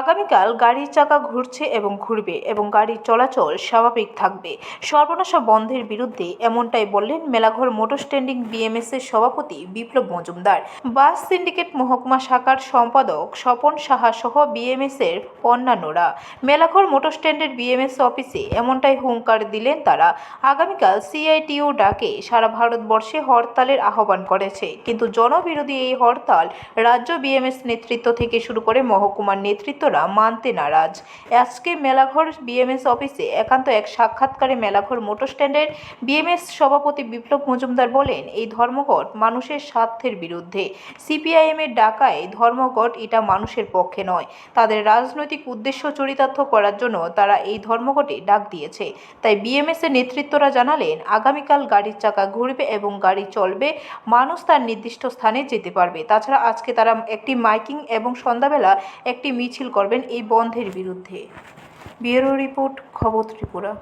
আগামীকাল গাড়ির চাকা ঘুরছে এবং ঘুরবে এবং গাড়ির চলাচল স্বাভাবিক থাকবে। সর্বনাশা বন্ধের বিরুদ্ধে এমনটাই বললেন মেলাঘর মোটর স্ট্যান্ডিং বিএমএসের সভাপতি বিপ্লব মজুমদার। বাস সিন্ডিকেট মহকুমা শাখার সম্পাদক স্বপন সাহা সহ বিএমএসের অন্যান্যরা। মেলাঘর মোটর স্ট্যান্ডের বিএমএস অফিসে এমনটাই হুঙ্কার দিলেন তারা। আগামীকাল সিআইটিও ডাকে সারা ভারতবর্ষে হরতালের আহ্বান করেছে। কিন্তু জনবিরোধী এই হরতাল রাজ্য বিএমএস নেতৃত্ব থেকে শুরু করে মহকুমার নেতৃত্বরা মানতে নারাজ। আজকে মেলাঘর বিএমএস অফিসে একান্ত এক সাক্ষাৎকারে মেলাঘর মোটর স্ট্যান্ডের বিএমএস সভাপতি বিপ্লব মজুমদার বলেন, এই ধর্মঘট মানুষের স্বার্থের বিরুদ্ধে। সিপিআইএমের ডাকায় ধর্মঘট এটা মানুষের পক্ষে নয়। তাদের রাজনৈতিক উদ্দেশ্য চরিতার্থ করার জন্য তারা এই ধর্মঘটে ডাক দিয়েছে। তাই বিএমএস এর নেতৃত্বরা জানালেন, আগামীকাল গাড়ির চাকা ঘুরবে এবং গাড়ি চলবে। মানুষ তার নির্দিষ্ট স্থানে যেতে পারবে। তাছাড়া আজকে তারা একটি মাইকিং এবং সন্ধ্যাবেলা একটি মিছিল করবেন এই বন্ধের বিরুদ্ধে। ব্যুরো রিপোর্ট খবর ত্রিপুরা।